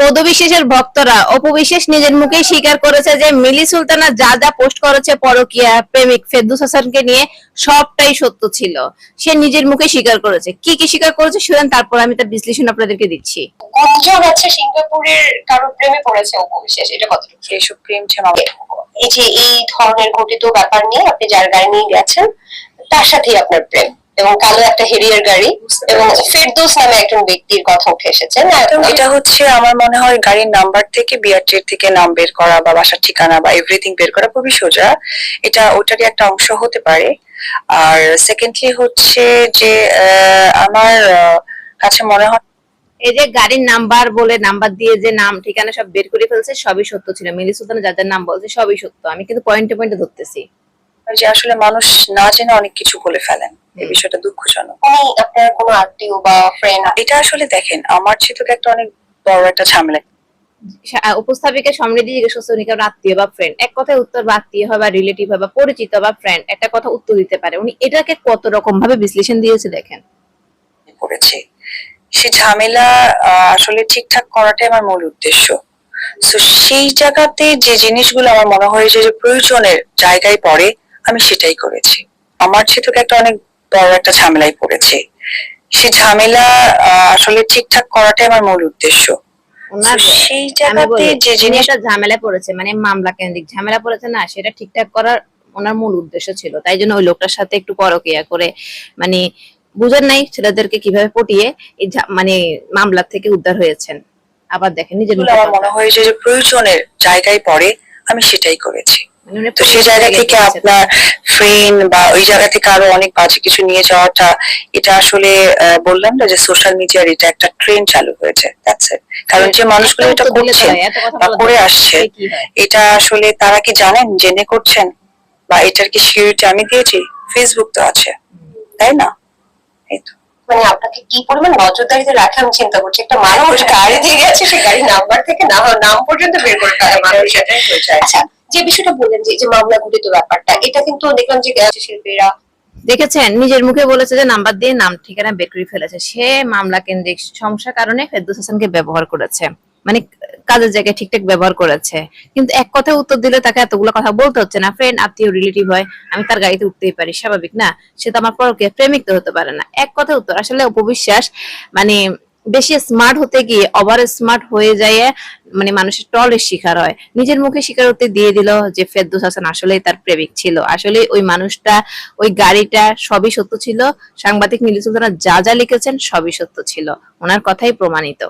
পদবিশেষের ভক্তরা অপবিশেষ নিজের মুখেই স্বীকার করেছে যে মিলি সুলতানা যা যা পোস্ট করেছে পরকিয়া প্রেমিক ফেরদুস হাসানকে নিয়ে সবটাই সত্য ছিল। সে নিজের মুখে স্বীকার করেছে। কি কি স্বীকার করেছে শুনেন তারপর আমি তার বিশ্লেষণ আপনাদেরকে দিচ্ছি। গুঞ্জন আছে সিঙ্গাপুরের কারও প্রেমে পড়েছে অপবিশ্বাস এটা কতটুকু? এইসব প্রেম ছাড়া এই যে এই ধরনের ঘটিত ব্যাপার নিয়ে আপনি যার গায়ে নিয়ে গেছেন তার সাথেই আপনার প্রেম। এবং কালো একটা হেরিয়ার গাড়ি এবং ফেরদৌস নামে একজন ব্যক্তির কথা উঠে এসেছে। এটা হচ্ছে আমার মনে হয় গাড়ির নাম্বার থেকে বিআরটির থেকে নাম বের করা বা বাসার ঠিকানা বা এভরিথিং বের করা খুবই সোজা। এটা ওটারই একটা অংশ হতে পারে। আর সেকেন্ডলি হচ্ছে যে আহ, আমার আহ, কাছে মনে হয় এই যে গাড়ির নাম্বার বলে নাম্বার দিয়ে যে নাম ঠিকানা সব বের করে ফেলছে সবই সত্য ছিল। মিলি সুলতানা যাদের নাম বলছে সবই সত্য। আমি কিন্তু পয়েন্টে পয়েন্টে ধরতেছি। যে আসলে মানুষ না জেনে অনেক কিছু বলে ফেলেন। এই বিষয়টা দুঃখজনক। আপনার কোনো আত্মীয় বা ফ্রেন্ড এটা আসলে দেখেন আমার চিত্রকে একটা অনেক বড় একটা ঝামেলা। সা- উপস্থাপিকা সমৃদ্ধি জিজ্ঞেস করছে উনি কারণ আত্মীয় বা ফ্রেন্ড এক কথায় উত্তর বা আত্মীয় হয় বা রিলেটিভ হয় বা পরিচিত বা ফ্রেন্ড একটা কথা উত্তর দিতে পারে। উনি এটাকে কত রকম ভাবে বিশ্লেষণ দিয়েছে দেখেন? করেছে। সে ঝামেলা আহ, আসলে ঠিকঠাক করাটাই আমার মূল উদ্দেশ্য। তো সেই জায়গাতে যে জিনিসগুলো আমার মনে হয় যে প্রয়োজনের জায়গায় পড়ে আমি সেটাই করেছি। আমার চিত্রকে একটা অনেক বড় একটা ঝামেলায় পড়েছে। সে ঝামেলা আসলে ঠিকঠাক করাটাই আমার মূল উদ্দেশ্য। সেই জায়গাতে যে যিনি জিনিস পড়েছে মানে মামলা কেন্দ্রিক ঝামেলা পড়েছে না সেটা ঠিকঠাক করার ওনার মূল উদ্দেশ্য ছিল। তাই জন্য ওই লোকটার সাথে একটু পরকিয়া করে মানে বুঝেন নাই ছেলেদেরকে কীভাবে পটিয়ে এই মানে মামলা থেকে উদ্ধার হয়েছেন। আবার দেখেন নিজের মনে হয় যে প্রয়োজনের জায়গায় পড়ে আমি সেটাই করেছি। মানে তো সেই জায়গা থেকে আপনার ফ্রেন্ড বা ওই জায়গা থেকে আরও অনেক বাজে কিছু নিয়ে যাওয়াটা এটা আসলে বললাম না যে সোশ্যাল মিডিয়ার এটা একটা ট্রেন্ড চালু হয়েছে দ্যাটস ইট কারণ যে মানুষগুলো এটা করছেন হয়, এত কথা বা করে আসছে হয়? এটা আসলে তারা কি জানেন জেনে করছেন? বা এটার কি সিকিউরিটি আমি দিয়েছি? ফেসবুক তো আছে তাই না? এই তো। মানে আপনাকে কি পরিমাণ নজরদারিতে রাখে আমি চিন্তা করছি একটা মানুষ গাড়ি দিয়ে গেছে সে গাড়ির নাম্বার থেকে না নাম পর্যন্ত বের করে ফেলে মানুষ আচ্ছা যে বিষয়টা বললেন যে মামলা ঘটিত ব্যাপারটা, এটা কিন্তু দেখলাম যে শিল্পীরা দেখেছেন? নিজের মুখে বলেছে যে নাম্বার দিয়ে নাম ঠিকানা বের করে ফেলেছে। সে মামলা কেন্দ্রিক সমস্যার কারণে ফেরদৌস হাসানকে ব্যবহার করেছে। মানে কাজের জায়গায় ঠিকঠাক ব্যবহার করেছে। কিন্তু এক কথায় উত্তর দিলে তাকে এতগুলো কথা বলতে হচ্ছে না। ফ্রেন্ড, আত্মীয়, রিলেটিভ হয়, আমি তার গাড়িতে উঠতেই পারি। স্বাভাবিক না? সে তো আমার পরকে প্রেমিক তো হতে পারে না। এক কথা উত্তর। আসলে অপবিশ্বাস মানে বেশি স্মার্ট হতে গিয়ে ওভার স্মার্ট হয়ে যায় মানে মানুষের টলের শিকার হয়। নিজের মুখে শিকার হতে দিয়ে দিল যে ফেরদুস হাসান আসলে তার প্রেমিক ছিল। আসলে ওই মানুষটা, ওই গাড়িটা সবই সত্য ছিল। সাংবাদিক মিলি সুলতানা যা যা লিখেছেন সবই সত্য ছিল। ওনার কথাই প্রমাণিত।